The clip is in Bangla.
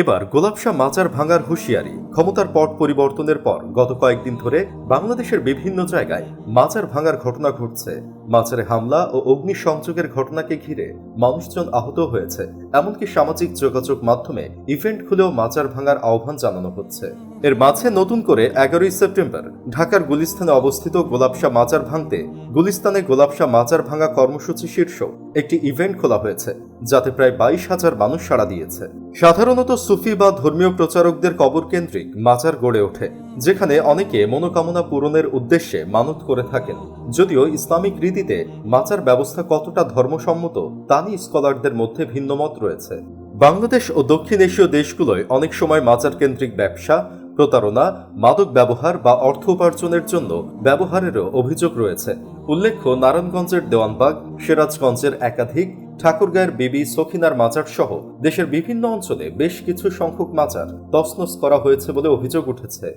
এবার গোলাপশাহ মাচার ভাঙার হুঁশিয়ারি। ক্ষমতার পট পরিবর্তনের পর গত কয়েকদিন ধরে বাংলাদেশের বিভিন্ন জায়গায় মাচার ভাঙার ঘটনা ঘটছে। মাচারে হামলা ও অগ্নিসংযোগের ঘটনাকে ঘিরে মানুষজন আহত হয়েছে। এমনকি সামাজিক যোগাযোগ মাধ্যমে ইভেন্ট খুলেও মাচার ভাঙার আহ্বান জানানো হচ্ছে। এর মাঝে নতুন করে এগারোই সেপ্টেম্বর ঢাকার গুলিস্তানে অবস্থিত গোলাপশা মাচার ভাঙতে গুলিস্তানে গোলাপশা মাচার ভাঙা কর্মসূচি শীর্ষ একটি ইভেন্ট খোলা হয়েছে, যাতে প্রায় বাইশ হাজার মানুষ সাড়া দিয়েছে। সাধারণত সুফি বা ধর্মীয় প্রচারকদের কবর কেন্দ্রিক মাজার গড়ে ওঠে, যেখানে অনেকে মনোকামনা পূরণের উদ্দেশ্যে মানত করে থাকেন। যদিও ইসলামিক রীতিতে মাচার ব্যবস্থা কতটা ধর্মসম্মত, তা নিয়ে স্কলারদের মধ্যে ভিন্নমত রয়েছে। বাংলাদেশ ও দক্ষিণ এশীয় দেশগুলোয় অনেক সময় মাজার কেন্দ্রিক ব্যবসা, প্রতারণা, মাদক ব্যবহার বা অর্থ উপার্জনের জন্য ব্যবহারেরও অভিযোগ রয়েছে। উল্লেখ্য, নারায়ণগঞ্জের দেওয়ানবাগ, সিরাজগঞ্জের একাধিক ঠাকুরগাঁয়ের বিবি সখিনার মাজার সহ দেশের বিভিন্ন অঞ্চলে বেশ কিছু সংখ্যক মাজার তসনস করা হয়েছে বলে অভিযোগ উঠেছে।